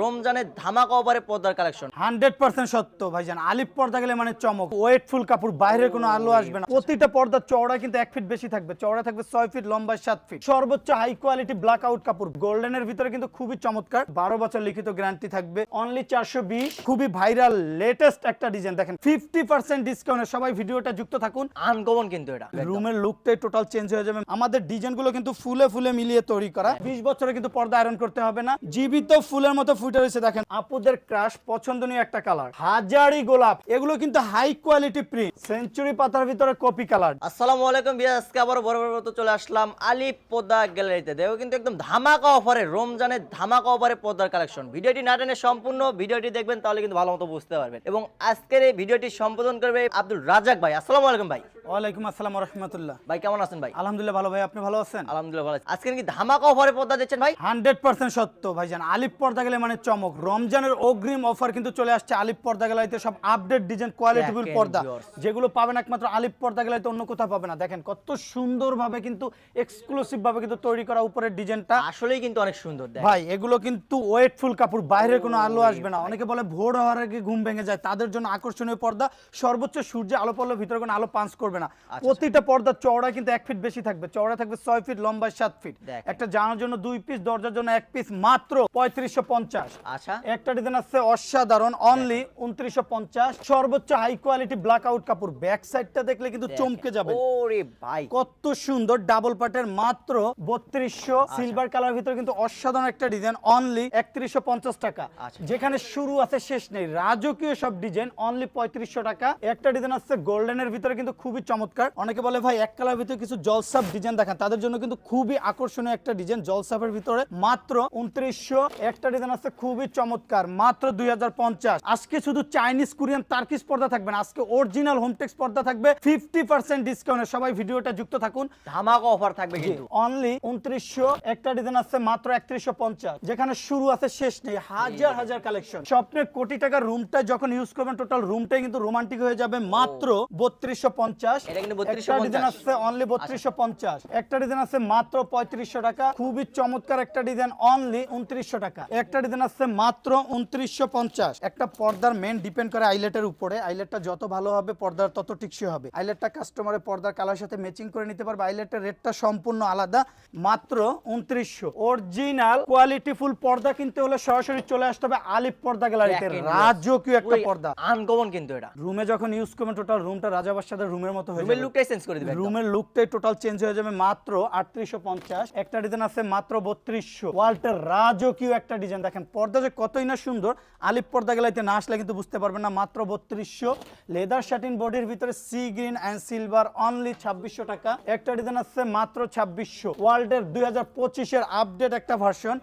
রমজানের ধামাকা অফারে পর্দার কালেকশন হান্ড্রেড পার্সেন্ট সত্য ভাইজান। আলিপ পর্দা গেলে মানে চমক। ওয়েটফুল কাপড় বাইরে কোনো আলো আসবে না। প্রতিটা পর্দার চওড়া কিন্তু এক ফিট বেশি থাকবে। চওড়া থাকবে ছয় ফিট লম্বা সাত ফিট সর্বোচ্চ হাই কোয়ালিটি ব্ল্যাক আউট কাপড়। গোল্ডেনের ভিতরে কিন্তু খুবই চমৎকার। বারো বছর লিখিত গ্যারান্টি থাকবে। অনলি চারশো বিশ। খুবই ভাইরাল লেটেস্ট একটা ডিজাইন দেখেন ফিফটি পার্সেন্ট ডিসকাউন্টে সবাই ভিডিওটা যুক্ত থাকুন। আনকমন কিন্তু এটা। রুমের লুকটাই টোটাল চেঞ্জ হয়ে যাবে। আমাদের ডিজাইনগুলো কিন্তু ফুলে ফুলে মিলিয়ে তৈরি করা। বিশ বছরে কিন্তু পর্দা আয়রন করতে হবে না। জীবিত ফুলের মতো ফুটে রয়েছে দেখেন। আপুদের ক্রাশ পছন্দনীয় একটা কালার হাজারি গোলাপ। এগুলো কিন্তু হাই কোয়ালিটি প্রিন্ট সেঞ্চুরি পাতার ভিতরে কপি কালার আসসালামু আলাইকুম বিয়াস আজকে আবার বড় বড় মতো চলে আসলাম আলিপ পর্দা গ্যালারিতে দেখো কিন্তু একদম ধামাকা অফারে রমজানের ধামাকা অফারে পর্দার কালেকশন ভিডিওটি না টেনে সম্পূর্ণ ভিডিওটি দেখবেন তাহলে কিন্তু ভালো মতো বুঝতে পারবেন। এবং আজকের এই ভিডিওটি সম্বোধন করবে আব্দুল রাজাক ভাই। আসসালামু আলাইকুম ভাই। ওয়ালাইকুম আসসালাম রহমতুল্লাহ। ভাই কেমন আছেন ভাই? আলহামদুলিল্লাহ ভালো ভাই আপনি ভালো আছেন? আলহামদুলিল্লাহ ভালো আছি। আজকে কি ধামাকা অফারে পর্দা দিচ্ছেন ভাই? হান্ড্রেড পার্সেন্ট সত্য ভাইজান। আলিপ পর্দা গেলে মানে চমক। রমজানের অগ্রিম অফার কিন্তু চলে আসছে আলিপ পর্দা গেলাইতে সব আপডেট ডিজাইন কোয়ালিটিফুল পর্দা। যেগুলো পাবেন একমাত্র আলিপ পর্দা গেলাইতে অন্য কোথাও পাবে না। দেখেন কত সুন্দরভাবে কিন্তু এক্সক্লুসিভ ভাবে কিন্তু তৈরি করা উপরের ডিজাইনটা আসলেই কিন্তু অনেক সুন্দর ভাই এগুলো কিন্তু ওয়েটফুল কাপড় বাইরে কোনো আলো আসবে না। অনেকে বলে ভোর হওয়ার আগে ঘুম ভেঙে যায়। তাদের জন্য আকর্ষণীয় পর্দা। সর্বোচ্চ সূর্যে আলো পড়লে ভিতরে কোনো আলো পাঞ্চ করবে না। আচ্ছা, প্রতিটা পর্দা চওড়া কিন্তু এক ফিট বেশি থাকবে। চওড়া থাকবে ছয় ফিট লম্বা সাত ফিট একটা জানার জন্য দুই পিস দরজার জন্য এক পিস মাত্র পঁয়ত্রিশশো পঞ্চাশ। আচ্ছা। একটা ডিজাইন আছে অসাধারণ অনলি উনত্রিশশো পঞ্চাশ। সর্বোচ্চ হাই কোয়ালিটি ব্ল্যাক আউট কাপড় ব্যাক সাইডটা দেখলে কিন্তু চমকে যাবে। ওরে ভাই। কত সুন্দর ডাবল পার্টের মাত্র বত্রিশশো আচ্ছা। সিলভার কালার ভিতরে কিন্তু অসাধারণ একটা ডিজাইন অনলি একত্রিশশো পঞ্চাশ টাকা। আচ্ছা। যেখানে শুরু আছে শেষ নেই। রাজকীয় সব ডিজাইন অনলি পঁয়ত্রিশশো টাকা। একটা ডিজাইন আছে গোল্ডেনের ভিতরে কিন্তু খুবই চমৎকার। অনেকে বলে ভাই এক কালার ভিতরে কিছু জলসাপ ডিজাইন দেখান। তাদের জন্য কিন্তু খুবই আকর্ষণীয় একটা ডিজাইন জলসাপের ভিতরে মাত্র উনত্রিশশো। একটা ডিজাইন আছে খুবই চমৎকার মাত্র দুই হাজার পঞ্চাশ। আজকে শুধু চাইনিজ কোরিয়ান তার্কিস পর্দা থাকবে না আজকে অরিজিনাল হোমটেক্স পর্দা থাকবে ফিফটি পার্সেন্ট ডিসকাউন্টে সবাই ভিডিওটা যুক্ত থাকুন। ধামাকা অফার থাকবে কিন্তু। অনলি উনত্রিশশো একটা ডিজাইন আছে মাত্র একত্রিশশো পঞ্চাশ। যেখানে শুরু আছে শেষ নেই হাজার হাজার কালেকশন স্বপ্নের কোটি টাকার রুমটা যখন ইউজ করবেন টোটাল রুমটাই কিন্তু রোমান্টিক হয়ে যাবে মাত্র বত্রিশশো পঞ্চাশ। একটা ডিজাইন আছে অনলি বত্রিশশো পঞ্চাশ। একটা ডিজাইন আছে মাত্র পঁয়ত্রিশশো টাকা। খুবই চমৎকার একটা ডিজাইন অনলি উনত্রিশশো টাকা। একটা ডিজাইন আছে মাত্র উনত্রিশশো পঞ্চাশ। একটা পর্দার মেন ডিপেন্ড করে আইলেটের উপরে। আইলেটটা যত ভালো হবে পর্দার তত টিকসই হবে। আইলেটটা কাস্টমারের পর্দার কালার সাথে ম্যাচিং করে নিতে পারবে। আইলেটের রেটটা সম্পূর্ণ আলাদা মাত্র উনত্রিশশো। অরিজিনাল কোয়ালিটিফুল পর্দা কিনতে হলে সরাসরি চলে আসতে হবে আলিপ পর্দা গ্যালারিতে রাজকীয় একটা পর্দা। আনকমন কিন্তু এটা। রুমে যখন ইউজ করবেন টোটাল রুমটা রাজাবাসাদের রুমের মতো হয়ে রুমের যাবে। লুকটাই চেঞ্জ করে দিবে রুমের লুকটাই টোটাল চেঞ্জ হয়ে যাবে মাত্র আটত্রিশশো পঞ্চাশ। একটা ডিজাইন আছে মাত্র বত্রিশশো। ওয়াল্টের রাজকীয় একটা ডিজাইন দেখেন পর্দা যে কতই না সুন্দর আলিপ পর্দা গেলাইতে না আসলে কিন্তু বুঝতে পারবেন না মাত্র বত্রিশশো। লেদার শাটিন বডির ভিতরে sea green and silver only ছাব্বিশশো টাকা। একটা ডিজাইন আছে মাত্র ছাব্বিশশো। ওয়ার্ল্ডের দুই হাজার পঁচিশের আপডেট একটা ভার্সন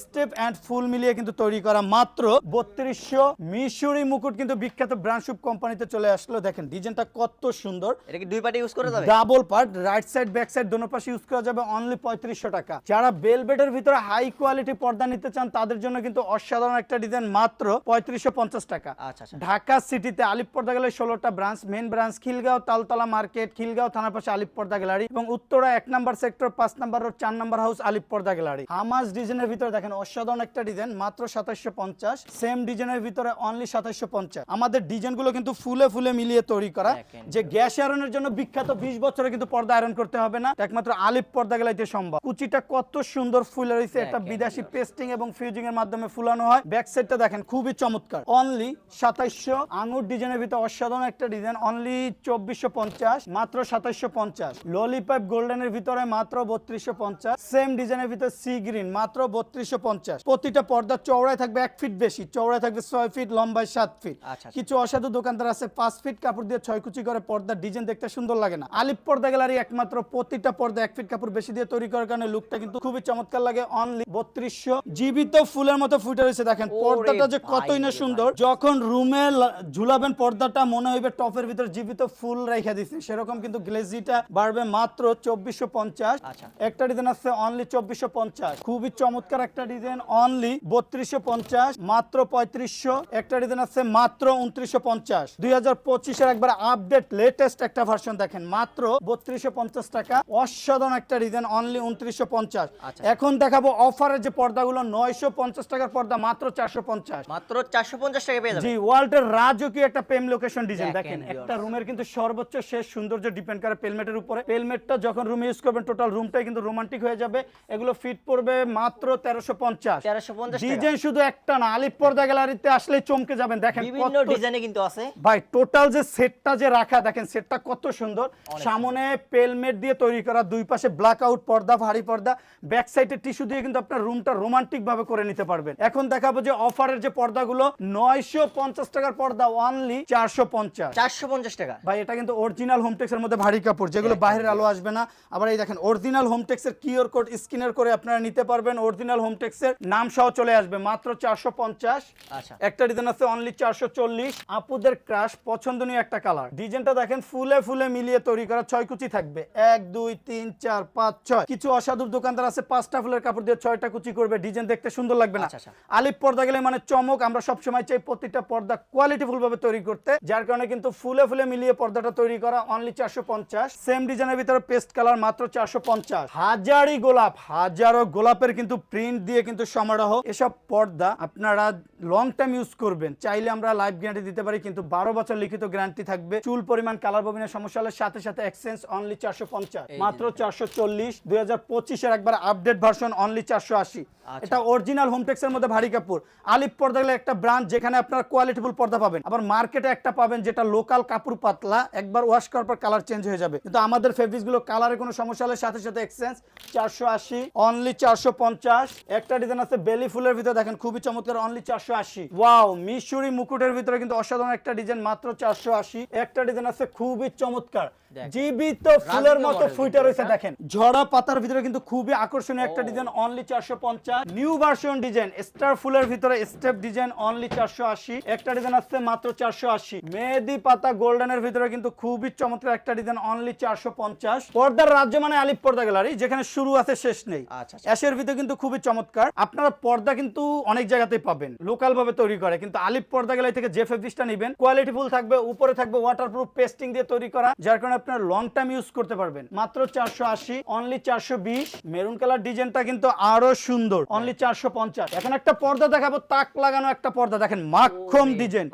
স্টেপ অ্যান্ড ফুল মিলিয়ে কিন্তু তৈরি করা মাত্র বত্রিশশো। মিশরি মুকুট কিন্তু বিখ্যাত ব্রান্ডশুপ কোম্পানিতে চলে আসলো। দেখেন ডিজাইনটা কত সুন্দর। এটা কি দুই পার্টি ইউজ করে যাবে? Double part right side back side দোনো পাশে ইউজ করা যাবে অনলি পঁয়ত্রিশশো টাকা। যারা বেলবেটের ভিতরে হাই কোয়ালিটি পর্দা নিতে চান তাদের জন্য কিন্তু অসাধারণ একটা ডিজাইন মাত্র পঁয়ত্রিশশো পঞ্চাশ টাকা। আচ্ছা আচ্ছা। ঢাকা সিটিতে আলিপ পর্দা গেলে ষোলোটা branch main branch Khilgaon Taltola market Khilgaon থানার পাশে আলিপ পর্দা গ্যালারি এবং উত্তরা এক নাম্বার সেক্টর পাঁচ নাম্বার রোড চার নাম্বার হাউস আলিপ পর্দা গ্যালারি হামাস ডিজাইনের ভিতরে দেখেন অসাধারণ একটা ডিজাইন মাত্র সাতাশশো পঞ্চাশ। সেম ডিজাইনের ভিতরে অনলি সাতাশশো পঞ্চাশ। আমাদের ডিজাইনগুলো কিন্তু ফুলে ফুলে মিলিয়ে তৈরি করা। যে গ্যাস আয়রনের জন্য বিখ্যাত বিশ বছরে কিন্তু পর্দা আয়রন করতে হবে না। একমাত্র আলিপ পর্দা গেলাইতে সম্ভব। কুচিটা কত সুন্দর ফুলে রয়েছে। একটা বিদেশি পেস্টিং এবং ফিউজিং এর মাধ্যমে ফুলানো হয়। ব্যাক সাইডটা দেখেন খুবই চমৎকার। অনলি সাতাইশশো আঙুর ডিজাইনের ভিতরে অসাধারণ একটা ডিজাইন। অনলি চব্বিশশো পঞ্চাশ মাত্র সাতাইশশো পঞ্চাশ। ললিপাইপ গোল্ডেনের ভিতরে মাত্র বত্রিশশো পঞ্চাশ। সেম ডিজাইনের ভিতরে সি গ্রিন মাত্র বত্রিশশো পঞ্চাশ। প্রতিটা পর্দা চওড়ায় থাকবে এক ফিট বেশি চওড়ায় থাকবে ছয় ফিট লম্বায় সাত ফিট আচ্ছা, আচ্ছা। কিছু অসাধু দোকানদার আছে পাঁচ ফিট কাপড় দিয়ে ছয় কুচি করে পর্দার ডিজাইন দেখতে সুন্দর লাগে না। আলিপ পর্দা গ্যালারি একমাত্র প্রতিটা পর্দা এক ফিট কাপড় বেশি দিয়ে তৈরি করার কারণে লুকটা কিন্তু খুবই চমৎকার লাগে। অনলি বত্রিশশো। জীবিত ফুলের মতো ফুটে রয়েছে দেখেন। পর্দাটা যে কতই না সুন্দর। যখন রুমে ঝুলাবেন পর্দাটা মনে হইবে টপের ভিতর জীবিত ফুল রেখে দিচ্ছে সেরকম কিন্তু গ্লেজিটা বাড়বে মাত্র চব্বিশশো পঞ্চাশ। আচ্ছা। একটা ডিজাইন আছে অনলি চব্বিশশো পঞ্চাশ। খুবই চমৎকার একটা ডিজাইন অনলি বত্রিশশো পঞ্চাশ মাত্র পঁয়ত্রিশশো। একটা ডিজাইন আছে মাত্র উনত্রিশশো পঞ্চাশ। দুই হাজার পঁচিশের একবার আপডেট লেটেস্ট একটা ভার্সন দেখেন মাত্র বত্রিশশো পঞ্চাশ টাকা। অসাধারণ একটা ডিজাইন অনলি উনত্রিশশো পঞ্চাশ। আচ্ছা। এখন দেখাবো অফারের যে পর্দাগুলো নয়শো পঞ্চাশ টাকা টাকার পর্দা মাত্র চারশো পঞ্চাশ। মাত্র চারশো পঞ্চাশ টাকা পেয়ে জি ওয়ার্ল্ডের রাজকীয় একটা প্রেম লোকেশন ডিজাইন। দেখেন দেখেন একটা রুমের কিন্তু সর্বোচ্চ শেষ সৌন্দর্য ডিপেন্ড করে পেলমেটের উপরে। পেলমেটটা যখন রুমে ইউজ করবেন টোটাল রুমটাই কিন্তু রোমান্টিক হয়ে যাবে। এগুলো ফিট পড়বে মাত্র তেরোশো পঞ্চাশ। তেরোশো পঞ্চাশ ডিজাইন শুধু একটা না আলিপ পর্দা গ্যালারিতে আসলে চমকে যাবেন। দেখেন বিভিন্ন ডিজাইনে কিন্তু আছে। ভাই টোটাল যে সেটটা যে রাখা দেখেন সেটটা কত সুন্দর। সামনে পেলমেট দিয়ে তৈরি করা দুই পাশে ব্ল্যাক আউট পর্দা ভারী পর্দা। ব্যাক সাইডে টিস্যু দিয়ে কিন্তু আপনার রুমটা রোমান্টিক ভাবে করে নিতে পারবেন। এখন দেখাবো যে অফারের যে পর্দাগুলো নয়শো পঞ্চাশ টাকার পর্দা অনলি চারশো পঞ্চাশ। চারশো পঞ্চাশ টাকা। ভাই এটা কিন্তু অরিজিনাল হোমটেক্সের মধ্যে ভারী কাপড় যেগুলো বাইরের আলো আসবে না। আবার এই দেখেন অরিজিনাল হোমটেক্সের কিওর কোড স্ক্যানার করে আপনারা নিতে পারবেন। অরিজিনাল হোমটেক্সের নাম সহ চলে আসবে মাত্র চারশো পঞ্চাশ। আচ্ছা। একটা ডিজাইন আছে অনলি চারশো চল্লিশ। আপুদের ক্রাশ পছন্দনীয় একটা কালার ডিজাইনটা দেখেন ফুলে ফুলে মিলিয়ে তৈরি করা ছয় কুচি থাকবে। এক দুই তিন চার পাঁচ ছয়। কিছু অসাধুর দোকানদার আছে পাঁচটা ফুলের কাপড় দিয়ে ছয়টা কুচি করবে। ডিজাইন দেখতে সুন্দর লাগবে না। আচ্ছা। আলিপ পর্দা গেলে মানে চমক আমরা সবসময় চাই প্রতিটা পর্দা কোয়ালিটিফুল ভাবে তৈরি করতে যার কারণে কিন্তু ফুলে ফুলে মিলিয়ে পর্দাটা তৈরি করা অনলি চারশো পঞ্চাশ। সেম ডিজাইনের ভিতরে পেস্ট কালার মাত্র চারশো পঞ্চাশ। হাজারি গোলাপ হাজারো গোলাপের কিন্তু প্রিন্ট দিয়ে কিন্তু সমারোহ। এসব পর্দা আপনারা লং টাইম ইউজ করবেন। চাইলে আমরা লাইফ গ্যারান্টি দিতে পারি কিন্তু বারো বছর লিখিত গ্যারান্টি থাকবে। চুল পরিমাণ কালার ববিনের সমস্যা হলে সাথে সাথে এক্সচেঞ্জ অনলি চারশো পঞ্চাশ। মাত্র চারশো চল্লিশ। দুই হাজার পঁচিশের একবার আপডেট ভার্সন অনলি চারশো আশি। আচ্ছা। এটা অরিজিনাল হোমটেক্সের মধ্যে ভারী কাপড়। আলিপ পর্দা গেলে একটা ব্রান্ড যেখানে আপনার কোয়ালিটিফুল পর্দা পাবেন। আবার মার্কেটে একটা পাবেন যেটা লোকাল কাপড় পাতলা একবার ওয়াশ করার পর কালার চেঞ্জ হয়ে যাবে। কিন্তু আমাদের ফেব্রিক্সগুলো কালারে কোনো সমস্যা হলে সাথে সাথে এক্সচেঞ্জ চারশো আশি অনলি চারশো পঞ্চাশ। একটা ডিজাইন আছে বেলি ফুলের ভিতরে দেখেন খুবই চমৎকার অনলি চারশো আশি। ওয়াও মিশরি মুকুটের ভিতরে কিন্তু অসাধারণ একটা ডিজাইন মাত্র চারশো আশি। একটা ডিজাইন আছে খুবই চমৎকার। জীবিত ফুলের মতো ফুইটা রয়েছে দেখেন। ঝরা পাতার ভিতরে কিন্তু খুবই আকর্ষণীয় একটা ডিজাইন অনলি চারশো পঞ্চাশ। নিউ ভার্সন ডিজাইন স্টার ফুলের ভিতরে স্টেপ ডিজাইন অনলি চারশো আশি। একটা ডিজাইন আসছে মাত্র চারশো আশি। মেহেদি পাতা গোল্ডেনের ভিতরে কিন্তু খুবই চমৎকার একটা ডিজাইন অনলি চারশো পঞ্চাশ। পর্দার রাজ্য মানে আলিপ পর্দা গ্যালারি যেখানে শুরু আছে শেষ নেই। আচ্ছা, আচ্ছা। অ্যাশের ভিতরে কিন্তু খুবই চমৎকার। আপনারা পর্দা কিন্তু অনেক জায়গাতেই পাবেন। লোকাল ভাবে তৈরি করে। কিন্তু আলিপ পর্দা গ্যালারি থেকে যে ফেব্রিক্সটা নেবেন কোয়ালিটিফুল থাকবে উপরে থাকবে ওয়াটারপ্রুফ পেস্টিং দিয়ে তৈরি করা যার কারণে আপনার লং টাইম ইউজ করতে পারবেন। মাত্র চারশো আশি অনলি চারশো বিশ। মেরুন কালার ডিজাইনটা কিন্তু আরও সুন্দর অনলি চারশো পঞ্চাশ। এখন একটা পর্দা দেখাবো তাক লাগানো একটা পর্দা দেখেন মাখম ডিজাইন।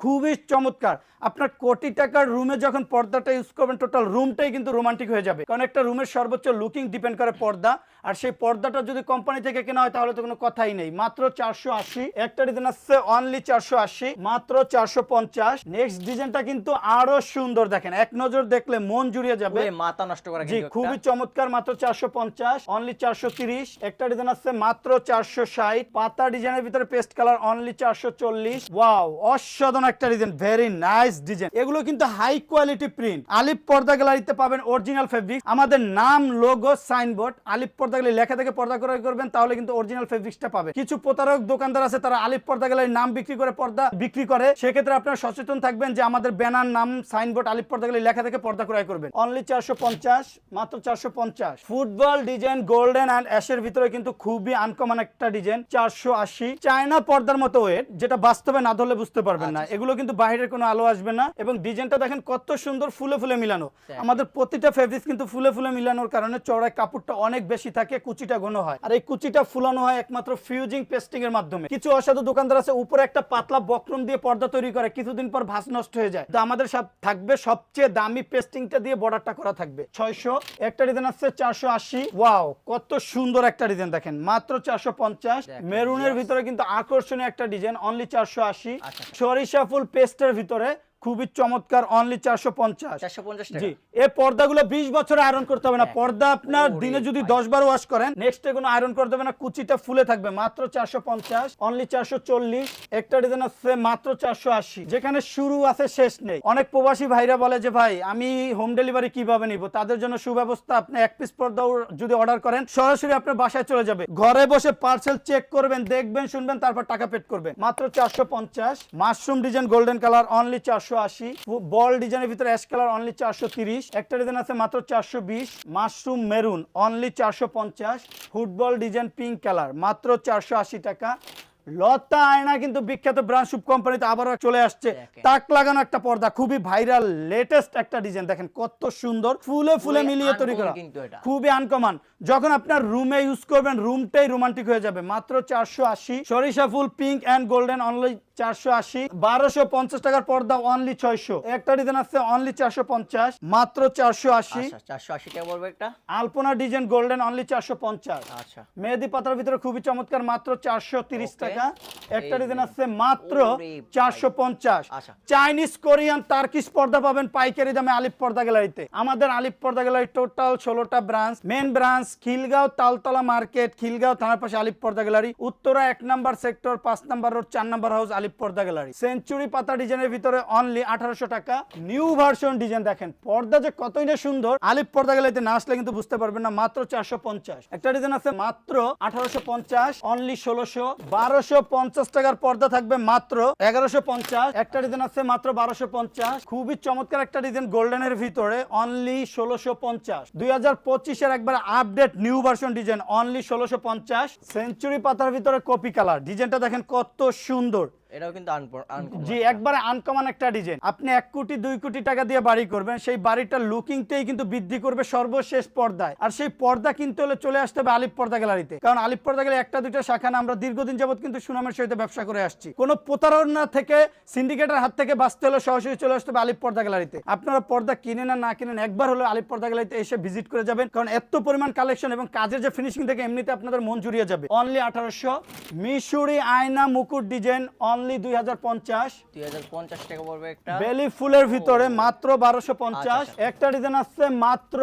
খুবই চমৎকার। আপনার কোটি টাকার রুমে যখন পর্দাটা ইউজ করবেন টোটাল রুমটাই কিন্তু রোমান্টিক হয়ে যাবে। কারণ একটা রুমের সর্বোচ্চ লুকিং ডিপেন্ড করে পর্দা। আর সেই পর্দাটা যদি কোম্পানি থেকে কেনা হয় তাহলে তো কোনো কথাই নেই। মাত্র চারশো আশি। একটা ডিজাইন আসছে অনলি চারশো আশি। মাত্র চারশো পঞ্চাশ। নেক্সট ডিজাইনটা কিন্তু আরও সুন্দর দেখেন। এক নজর দেখলে মন জুড়িয়ে যাবে। মাথা নষ্ট করা জি খুবই চমৎকার মাত্র চারশো পঞ্চাশ। অনলি চারশো তিরিশ। একটা ডিজাইন আছে মাত্র চারশো ষাট। পাতা ডিজাইনের ভিতরে পেস্ট কালার অনলি চারশো চল্লিশ। ওয়াও অসাধারণ একটা ডিজাইন ভেরি নাইস ডিজাইন এগুলো কিন্তু হাই কোয়ালিটি প্রিন্ট আলিপ পর্দা গ্যালারিতে পাবেন অরিজিনাল ফেব্রিক আমাদের নাম লোগো সাইনবোর্ড আলিপ পর্দা গ্যালারি লেখা থেকে পর্দা ক্রয় করবেন, তাহলে কিন্তু অরিজিনাল ফেব্রিক্সটা পাবে কিছু প্রতারক দোকানদার আছে, তারা আলিপ পর্দা গ্যালারির নাম বিক্রি করে পর্দা বিক্রি করে। সেক্ষেত্রে আপনারা সচেতন থাকবেন যে আমাদের ব্যানার নাম সাইনবোর্ড আলিপ পর্দা গ্যালারি লেখা থেকে পর্দা ক্রয় করবেন। অনলি চারশো পঞ্চাশ, মাত্র চারশো পঞ্চাশ। ফুটবল ডিজাইন গোল্ডেন অ্যান্ড অ্যাশের ভিতরে কিন্তু খুবই আনকমন একটা ডিজাইন চারশো আশি। চায়না পর্দার মতো ওয়েট যেটা বাস্তবে না ধরলে বুঝতে পারবেন না। এগুলো কিন্তু বাইরের কোনো আলো আসবে না এবং ডিজাইনটা দেখেন কত সুন্দর ফুলে ফুলে মিলানো। আমাদের প্রতিটা ফেব্রিক্স কিন্তু ফুলে ফুলে মিলানোর কারণে চড়াই কাপড়টা অনেক বেশি থাকে কুচিটা ঘন হয়। আর এই কুচিটা ফুলানো হয় একমাত্র ফিউজিং পেস্টিং এর মাধ্যমে। কিছু অসাধু দোকানদার আছে উপরে একটা পাতলা বক্রম দিয়ে পর্দা তৈরি করে কিছুদিন পর ভাস নষ্ট হয়ে যায়। তো আমাদের সব থাকবে সবচেয়ে দামি পেস্টিংটা দিয়ে বর্ডারটা করা থাকবে। ছয়শো একটা ডিজাইন আসছে চারশো আশি। ওয়াও কত সুন্দর একটা ডিজাইন দেখেন। মাত্র চারশো পঞ্চাশ। মেরুনের ভিতরে কিন্তু আকর্ষণীয় একটা ডিজাইন অনলি চারশো আশি। আচ্ছা। সরিষা ফুল পেস্টের ভিতরে খুবই চমৎকার অনলি চারশো পঞ্চাশ। জি এই পর্দাগুলো বিশ বছরে আয়রন করতে হবে না। হ্যাঁ। পর্দা আপনার দিনে যদি দশ বার ওয়াশ করেন নেক্সট কোনো আয়রন করতে হবে না কুচিটা ফুলে থাকবে মাত্র চারশো পঞ্চাশ অনলি চারশো চল্লিশ একটা ডিজাইন আছে মাত্র চারশো আশি। যেখানে শুরু আছে শেষ নেই। অনেক প্রবাসী ভাইরা বলে যে ভাই আমি হোম ডেলিভারি কীভাবে নিব? তাদের জন্য সুব্যবস্থা আপনি এক পিস পর্দা যদি অর্ডার করেন সরাসরি আপনার বাসায় চলে যাবে। ঘরে বসে পার্সেল চেক করবেন দেখবেন শুনবেন তারপর টাকা পেড করবেন। মাত্র চারশো পঞ্চাশ mushroom design golden colour only চারশো আশি। বল ডিজাইনের ভিতরে অ্যাশ কালার অনলি চারশো তিরিশ। একটা ডিজাইন আছে মাত্র চারশো বিশ। মাশরুম মেরুন অনলি চারশো পঞ্চাশ। ফুটবল ডিজাইন পিঙ্ক কালার মাত্র চারশো আশি টাকা। লতা আয়না কিন্তু বিখ্যাত ব্র্যান্ড শুভ কোম্পানিতে আবারও চলে আসছে। তাক লাগানো একটা পর্দা খুবই ভাইরাল লেটেস্ট একটা ডিজাইন দেখেন কত সুন্দর ফুলে ফুলে মিলিয়ে তৈরি করা। খুবই আনকমান যখন আপনার রুমে ইউজ করবেন রুমটাই রোমান্টিক হয়ে যাবে। মাত্র চারশো আশি। সরিষা ফুল পিঙ্ক অ্যান্ড গোল্ডেন অনলি চারশো আশি। বারোশো পঞ্চাশ টাকার পর্দা অনলি ছয়শো। একটা ডিজাইন আছে অনলি চারশো পঞ্চাশ। মাত্র চারশো আশি। আচ্ছা চারশো আশি টাকা পড়বে একটা। আলপনা ডিজাইন গোল্ডেন অনলি চারশো পঞ্চাশ। আচ্ছা। মেহেদি পাতার ভিতরে খুবই চমৎকার মাত্র চারশো তিরিশ টাকা। একটা ডিজাইন আছে মাত্র চারশো পঞ্চাশ। আচ্ছা। চাইনিজ কোরিয়ান তার্কিশ পর্দা পাবেন পাইকারি দামে আলিপ পর্দা গ্যালারিতে। আমাদের আলিপ পর্দা গ্যালারি টোটাল ষোলোটা branch main branch Khilgaon Taltola market, Khilgaon থানার পাশে আলিপ পর্দা গ্যালারি, উত্তরা এক নাম্বার সেক্টর, পাঁচ নাম্বার রোড, চার নাম্বার হাউস আলিপ পর্দা গ্যালারি। সেঞ্চুরি পাতা ডিজাইনের ভিতরে অনলি আঠারোশো টাকা। নিউ ভার্সন ডিজাইন দেখেন, পর্দা যে কতই না সুন্দর আলিপ পর্দা গ্যালারিতে না আসলে কিন্তু বুঝতে পারবেন না, মাত্র চারশো পঞ্চাশ। একটা ডিজাইন আছে মাত্র আঠারোশো পঞ্চাশ অনলি ষোলোশো, বারোশো পঞ্চাশ টাকার পর্দা থাকবে মাত্র এগারোশো পঞ্চাশ। একটা ডিজাইন আছে মাত্র বারোশো পঞ্চাশ। খুবই চমৎকার একটা ডিজাইন, গোল্ডেনের ভিতরে অনলি ষোলোশো পঞ্চাশ। দুই হাজার পঁচিশের একবার update new version design only ষোলোশো পঞ্চাশ। সেঞ্চুরি পাতার ভিতরে কপি কালার ডিজাইনটা দেখেন কত সুন্দর। এটাও কিন্তু আনকমন জি একবারে আনকমন একটা ডিজাইন আপনি এক কোটি দুই কোটি টাকা দিয়ে বাড়ি করবেন সেই বাড়িটার লুকিংটাই কিন্তু বৃদ্ধি করবে সর্বশেষ পর্দায়। আর সেই পর্দা কিনতে হলে চলে আসতে হবে আলিপ পর্দা গ্যালারিতে। কারণ আলিপ পর্দা গ্যালারি একটা দুইটা শাখা না আমরা দীর্ঘদিন যাবত কিন্তু সুনামের সহিত ব্যবসা করে আসছি। কোনো প্রতারণা থেকে সিন্ডিকেটের হাত থেকে বাঁচতে হলে সরাসরি চলে আসতে হবে আলিপ পর্দা গ্যালারিতে। আপনারা পর্দা কিনেন না কিনেন একবার হলে আলিপ পর্দা গ্যালারিতে এসে ভিজিট করে যাবেন। কারণ এত পরিমাণ কালেকশন এবং কাজের যে ফিনিশিং থেকে এমনিতে আপনাদের মন জুড়িয়ে যাবে। অনলি আঠারোশো। মিশুরি আয়না মুকুট ডিজাইন অনলি দুই হাজার পঞ্চাশ। দুই হাজার পঞ্চাশ টাকা পড়বে একটা। বেলি ফুলের ভিতরে মাত্র বারোশো পঞ্চাশ। আচ্ছা, একটা ডিজাইন আসছে মাত্র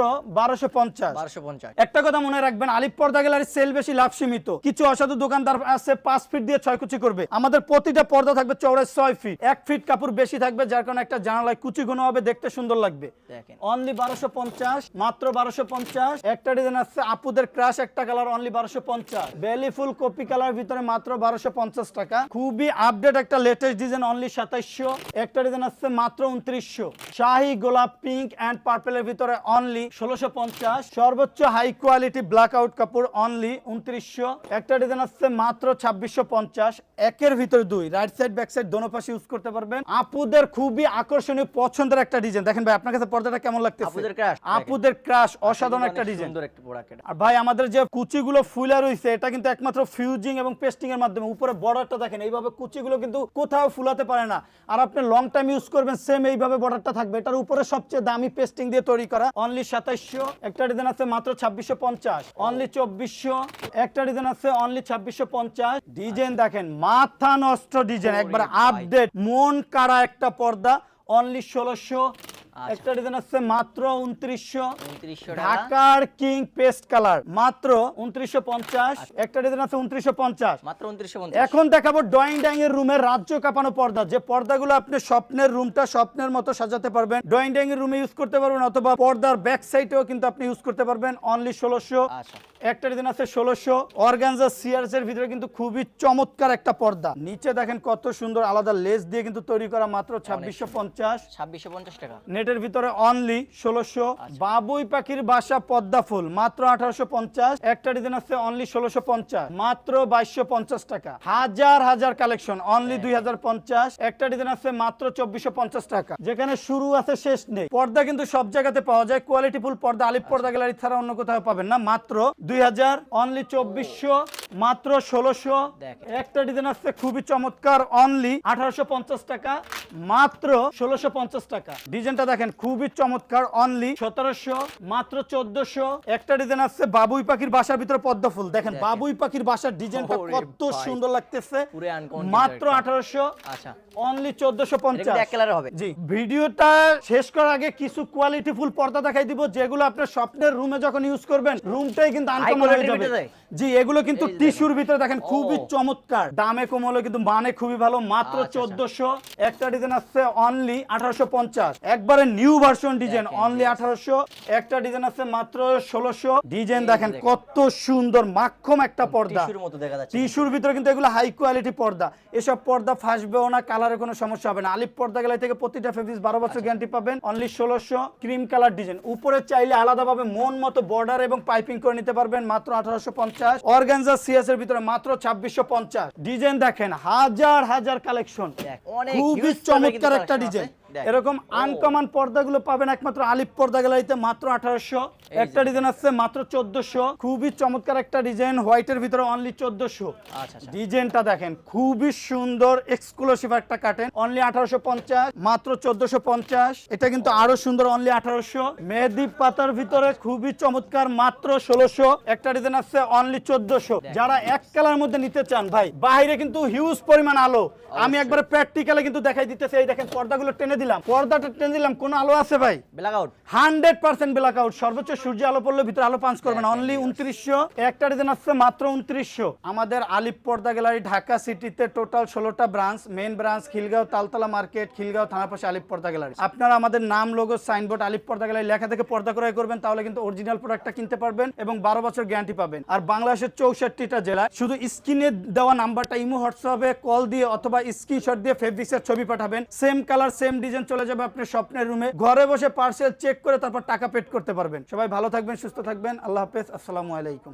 একটা কথা মনে রাখবেন আলিপ পর্দা গ্যালারির সেল বেশি লাভ সীমিত। কিছু অসাধু দোকানদার আছে ফিট দিয়ে কুচি করবে। আমাদের প্রতিটা পর্দা থাকবে চৌড়ায় ছয় ফিট এক ফিট কাপড় বেশি থাকবে যার কারণে একটা জানালায় কুচি গুণ হবে দেখতে সুন্দর লাগবে। দেখেন। অনলি বারোশো পঞ্চাশ মাত্র বারোশো পঞ্চাশ। একটা ডিজাইন আছে আপুদের ক্রাশ একটা কালার অনলি বারোশো পঞ্চাশ। বেলি ফুল কপি কালার ভিতরে মাত্র বারোশো পঞ্চাশ টাকা। খুবই আপডেট একটা লেটেস্ট ডিজাইন অনলি সাতাইশশো একটা ডিজাইন আছে মাত্র উনত্রিশশো। শাহি গোলাপ পিঙ্ক অ্যান্ড পার্পেলের ভিতরে অনলি ষোলোশো পঞ্চাশ। সর্বোচ্চ হাই কোয়ালিটি ব্ল্যাক আউট কাপড় অনলি উনত্রিশশো। একটা ডিজাইন আছে মাত্র ছাব্বিশশো পঞ্চাশ। একের ভিতরে দুই। রাইট সাইড ব্যাক সাইড দোনো পাশে ইউজ করতে পারবেন। আপুদের খুবই আকর্ষণীয় পছন্দের একটা ডিজাইন দেখেন ভাই আপনার কাছে পর্দাটা কেমন লাগতেছে? আপুদের দেখেন। আপুদের ক্রাশ অসাধারণ একটা ডিজাইন সুন্দর একটা প্রোডাক্ট আর ভাই আমাদের যে কুচিগুলো ফুলা রয়েছে এটা কিন্তু একমাত্র ফিউজিং এবং পেস্টিং এর মাধ্যমে। উপরে বর্ডারটা দেখেন এইভাবে কুচিগুলো কিন্তু কোথাও ফুলাতে পারে না। আর আপনি লং টাইম ইউজ করবেন সেম এইভাবে বর্ডারটা থাকবে। এটার উপরে সবচেয়ে দামি পেস্টিং দিয়ে তৈরি করা। অনলি সাতাইশশো একটা ডিজাইন আছে মাত্র ছাব্বিশশো পঞ্চাশ। অনলি চব্বিশশো একটা ডিজাইন আছে অনলি ছাব্বিশশো পঞ্চাশ। ডিজাইন দেখেন মাথা নষ্ট ডিজাইন একবার আপডেট মন কারা একটা পর্দা অনলি ষোলোশো। একটা ডিজাইন আছে মাত্র উনত্রিশশো উনত্রিশশো টাকা। ঢাকার কিং পেস্ট কালার। মাত্র উনত্রিশশো পঞ্চাশ। একটা ডিজাইন আছে উনত্রিশশো পঞ্চাশ। মাত্র উনত্রিশশো পঞ্চাশ। এখন দেখাবো ড্রয়িং ডাইং এর রুমের রাজ্য কাঁপানো পর্দা। যে পর্দাগুলো আপনি স্বপ্নের রুমটা স্বপ্নের মতো সাজাতে পারবেন। ড্রয়িং ডাইং এর রুমে ইউজ করতে পারবেন অথবা পর্দার ব্যাক সাইডেও কিন্তু আপনি ইউজ করতে পারবেন। অনলি ষোলোশো। আচ্ছা। একটা ডিজাইন আছে ষোলোশো অর্গানজা সিয়ার্স এর ভিতরে কিন্তু খুবই চমৎকার একটা পর্দা। নিচে দেখেন কত সুন্দর আলাদা লেস দিয়ে কিন্তু তৈরি করা মাত্র ছাব্বিশশো পঞ্চাশ। ছাব্বিশশো পঞ্চাশ টাকা। নেটের ভিতরে অনলি ষোলোশো। বাবুই পাখির বাসা পদ্মা ফুল মাত্র আঠারোশো পঞ্চাশ। একটা ডিজাইন আছে অনলি ষোলোশো পঞ্চাশ মাত্র বাইশশো পঞ্চাশ টাকা। হাজার হাজার কালেকশন অনলি দুই হাজার পঞ্চাশ। একটা ডিজাইন আছে মাত্র চব্বিশশো পঞ্চাশ টাকা। যেখানে শুরু আছে শেষ নেই। পর্দা কিন্তু সব জায়গাতে পাওয়া যায়। কোয়ালিটি ফুল পর্দা আলিপ পর্দা গ্যালারি ছাড়া অন্য কোথাও পাবেন না। মাত্র দুই হাজার অনলি চব্বিশশো মাত্র ষোলোশো। একটা ডিজাইন আছে খুবই চমৎকার অনলি আঠারোশো পঞ্চাশ টাকা মাত্র ষোলোশো টাকা। ডিজাইনটা দেখেন খুবই চমৎকার অনলি সতেরোশো মাত্র চোদ্দশো। একটা ডিজাইন আছে বাবুই পাখির বাসার ভিতরে পদ্ম ফুল। দেখেন। বাবুই পাখির বাসার ডিজাইনটা কত সুন্দর লাগতেছে। মাত্র আঠারোশো আচ্ছা। অনলি চোদ্দশো পঞ্চাশ। হবে। জি। ভিডিওটা শেষ করার আগে কিছু কোয়ালিটি ফুল পর্দা দেখাই দিব যেগুলো আপনার স্বপ্নের রুমে যখন ইউজ করবেন রুমটাই কিন্তু জি এগুলো কিন্তু টিস্যুর ভিতরে দেখেন খুবই চমৎকার। দামে কম হলে কিন্তু মানে খুবই ভালো। মাত্র আচ্ছা, আচ্ছা। চোদ্দশো। একটা ডিজাইন আসছে অনলি আঠারোশো পঞ্চাশ। একবারে নিউ ভার্সন ডিজাইন অনলি আঠারোশো। একটা ডিজাইন আছে মাত্র ষোলোশো। ডিজাইন দেখেন। দেখেন। কত সুন্দর মাক্ষম একটা পর্দা। টিস্যুর ভিতরে কিন্তু এগুলো হাই কোয়ালিটি পর্দা। এসব পর্দা ফাঁসবেও না কালারের কোনো সমস্যা হবে না। আলিপ পর্দা গেলে থেকে প্রতিটা ফেব্রিক্স বারো বছর গ্যারান্টি পাবেন। অনলি ষোলোশো। ক্রিম কালার ডিজাইন উপরে চাইলে আলাদাভাবে মন মতো বর্ডার এবং পাইপিং করে নিতে পারবেন। মাত্র আঠারোশো পঞ্চাশ। অর্গানজা সিএস এর ভিতরে মাত্র ছাব্বিশশো পঞ্চাশ। ডিজাইন দেখেন হাজার হাজার কালেকশন। খুবই চমৎকার একটা ডিজাইন। এরকম আনকমন পর্দাগুলো পাবেন একমাত্র আলিপ পর্দা গ্যালারিতে মাত্র আঠারোশো। একটা ডিজাইন আছে মাত্র চোদ্দশো। খুবই চমৎকার একটা ডিজাইন হোয়াইটের ভিতরে অনলি চোদ্দশো। ডিজাইনটা দেখেন খুবই সুন্দর এক্সক্লুসিভ একটা কাটেন অনলি আঠারোশো পঞ্চাশ মাত্র চোদ্দশো পঞ্চাশ। এটা কিন্তু আরও সুন্দর অনলি আঠারোশো। মেহেদি পাতার ভিতরে খুবই চমৎকার মাত্র ষোলোশো। একটা ডিজাইন আছে অনলি চোদ্দশো। যারা এক কালার মধ্যে নিতে চান ভাই বাইরে কিন্তু হিউজ পরিমাণ আলো। আমি একবারে প্র্যাকটিক্যালে কিন্তু দেখাই দিতেছি এই দেখেন পর্দাগুলো টেনে দিলাম পর্দাটা টেনে দিলাম কোনো আলো আছে ভাই? Black out hundred percent black out সর্বোচ্চ সূর্য আলো পড়লে ভিতরে আলো পাঞ্চ করবেন দেখেন, অনলি উনত্রিশশো একটা ডিজাইন আসছে মাত্র উনত্রিশশো। আমাদের আলিপ পর্দা গ্যালারি ঢাকা সিটিতে টোটাল ষোলোটা branch main branch Khilgaon Taltola market Khilgaon থানার পাশে আলিপ পর্দা গ্যালারি আপনারা আমাদের নাম লোগো সাইনবোর্ড আলিপ পর্দা গ্যালারি লেখা থেকে পর্দা ক্রয় করবেন তাহলে কিন্তু অরিজিনাল প্রোডাক্টটা কিনতে পারবেন এবং বারো বছর গ্যারান্টি পাবেন। আর বাংলাদেশের চৌষট্টিটা জেলায় শুধু স্ক্রিনে দেওয়া নাম্বারটা ইমো হোয়াটসঅ্যাপে কল দিয়ে অথবা স্ক্রিনশট দিয়ে ফেব্রিক্সের ছবি পাঠাবেন। সেম কালার সেম ডিজাইন চলে যাবে আপনার স্বপ্নের রুমে। ঘরে বসে পার্সেল চেক করে তারপর টাকা পেড করতে পারবেন। সবাই ভালো থাকবেন, সুস্থ থাকবেন। আল্লাহ হাফেজ। আসসালামু আলাইকুম।